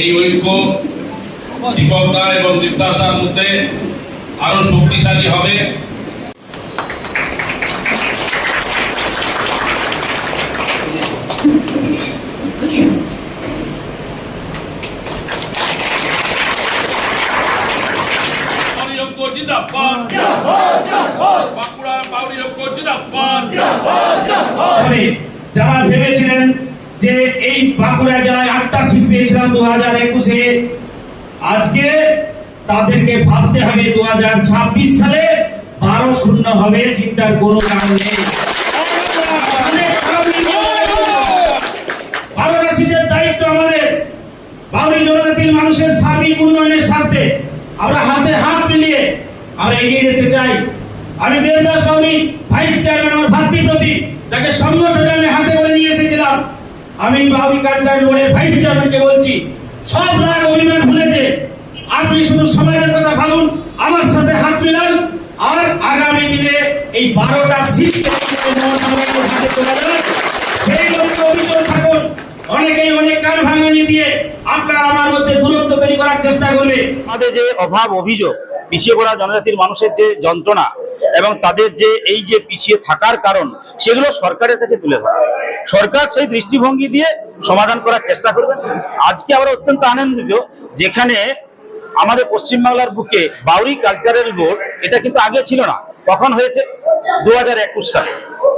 এই ঐক্য দীপকদা এবং দীপদাসদার মধ্যে আরও শক্তিশালী হবে। যারা ভেবেছিলেন যে এই বাঁকুড়া জেলায় সিট পেয়েছিলাম দু হাজার একুশে। আজকে তাদেরকে ভাবতে হবে দু হাজার ছাব্বিশ সালে বারো শূন্য হবে, চিন্তার কোনো কারণ নেই। দায়িত্ব আমাদের। মানুষের উন্নয়নের আমরা হাতে মিলিয়ে আমরা এগিয়ে যেতে চাই। আমি দেবদাস ভাইস চেয়ারম্যান, আমার ভাতৃপ্রতি তাকে সংগঠনে আমি হাতে করে নিয়ে এসেছিলাম। আমি বাউরি কালচার বোর্ডের ভাইস চেয়ারম্যানকে বলছি, সব রাগ অভিমান ভুলেছে। আপনি শুধু সমাজের কথা ভাবুন, আমার সাথে হাত মিলান। আর আগামী দিনে এই বারোটা অনেকেই অনেক দিয়ে আমার মধ্যে দূরত্ব তৈরি করার চেষ্টা যে অভাব, অভিযোগ, পিছিয়ে পড়া জনজাতির মানুষের যে যন্ত্রণা এবং তাদের যে এই যে পিছিয়ে থাকার কারণ সেগুলো সরকারের কাছে তুলে ধরা। সরকার সেই দৃষ্টিভঙ্গি দিয়ে সমাধান করার চেষ্টা করবে। আজকে আমরা অত্যন্ত আনন্দিত যেখানে আমাদের পশ্চিমবাংলার বুকে বাউরি কালচারাল বোর্ড, এটা কিন্তু আগে ছিল না, কখন হয়েছে? দু সালে।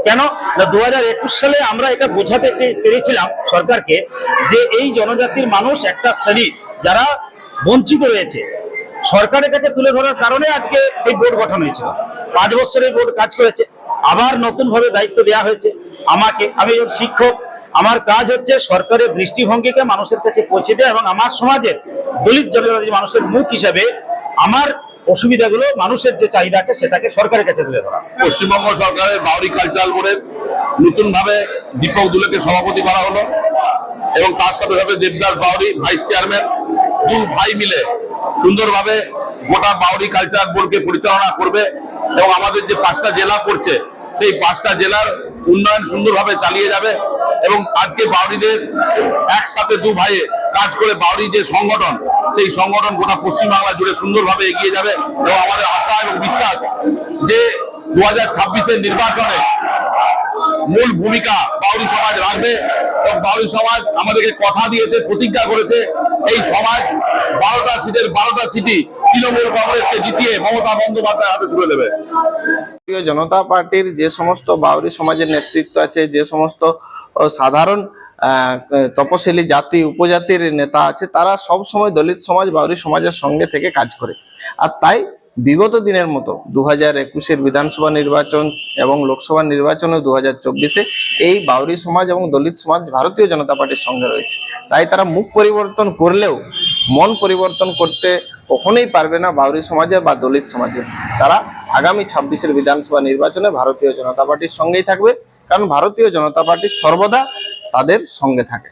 কেন? না, দু সালে আমরা এটা বোঝাতে পেরেছিলাম সরকারকে যে এই জনজাতির মানুষ একটা শ্রেণি, যারা বঞ্চিত রয়েছে। সরকারের কাছে তুলে ধরার কারণে আজকে সেই বোর্ড গঠন হয়েছিল। পাঁচ বছরের বোর্ড কাজ করেছে। আবার নতুন ভাবে দায়িত্ব দেওয়া হয়েছে আমাকে। আমি একজন শিক্ষক। আমার কাজ হচ্ছে সরকারের দৃষ্টিভঙ্গিকে মানুষের কাছে পৌঁছে দেওয়া এবং আমার সমাজের দলিত জনজাতি মানুষের মুখ হিসাবে আমার অসুবিধাগুলো মানুষের যে চাহিদা আছে সেটাকে সরকারের কাছে তুলে ধরা। পশ্চিমবঙ্গ সরকারের বাউরি কালচার বোর্ডের নতুন ভাবে দীপক দুলেকে সভাপতি করা হলো এবং তার সাথে সাথে দেবদাস বাউরি, ভাইস চেয়ারম্যান দু ভাই মিলে সুন্দরভাবে গোটা বাউরি কালচার বোর্ডকে পরিচালনা করবে এবং আমাদের যে পাঁচটা জেলা পড়ছে সেই পাঁচটা জেলার উন্নয়ন সুন্দরভাবে চালিয়ে যাবে এবং আজকে বাউরিদের একসাথে দু ভাইয়ে কাজ করে বাউরি যে সংগঠন, সেই সংগঠন গোটা পশ্চিমবাংলা জুড়ে সুন্দরভাবে এগিয়ে যাবে এবং আমাদের আশা এবং বিশ্বাস যে দু হাজার ছাব্বিশের নির্বাচনে মূল ভূমিকা বাউরি সমাজ রাখবে এবং বাউরি সমাজ আমাদেরকে কথা দিয়েছে, প্রতিজ্ঞা করেছে, এই সমাজ বারোটা সিটের বারোটা সিটি তৃণমূল কংগ্রেসকে জিতিয়ে মমতা বন্দ্যোপাধ্যায় হাতে তুলে দেবে। ভারতীয় জনতা পার্টির যে সমস্ত বাউরি সমাজের নেতৃত্ব আছে, যে সমস্ত সাধারণ তপশিলি জাতি, উপজাতির নেতা আছে, তারা সব সময় দলিত সমাজ, বাউরি সমাজের সঙ্গে থেকে কাজ করে। আর তাই বিগত দিনের মতো দু হাজার একুশের বিধানসভা নির্বাচন এবং লোকসভা নির্বাচনে দু হাজার চব্বিশে এই বাউরি সমাজ এবং দলিত সমাজ ভারতীয় জনতা পার্টির সঙ্গে রয়েছে। তাই তারা মুখ পরিবর্তন করলেও মন পরিবর্তন করতে কখনোই পারবে না বাউরি সমাজে বা দলিত সমাজে। তারা আগামী ছাব্বিশের বিধানসভা নির্বাচনে ভারতীয় জনতা পার্টির সঙ্গেই থাকবে, কারণ ভারতীয় জনতা পার্টি সর্বদা তাদের সঙ্গে থাকে।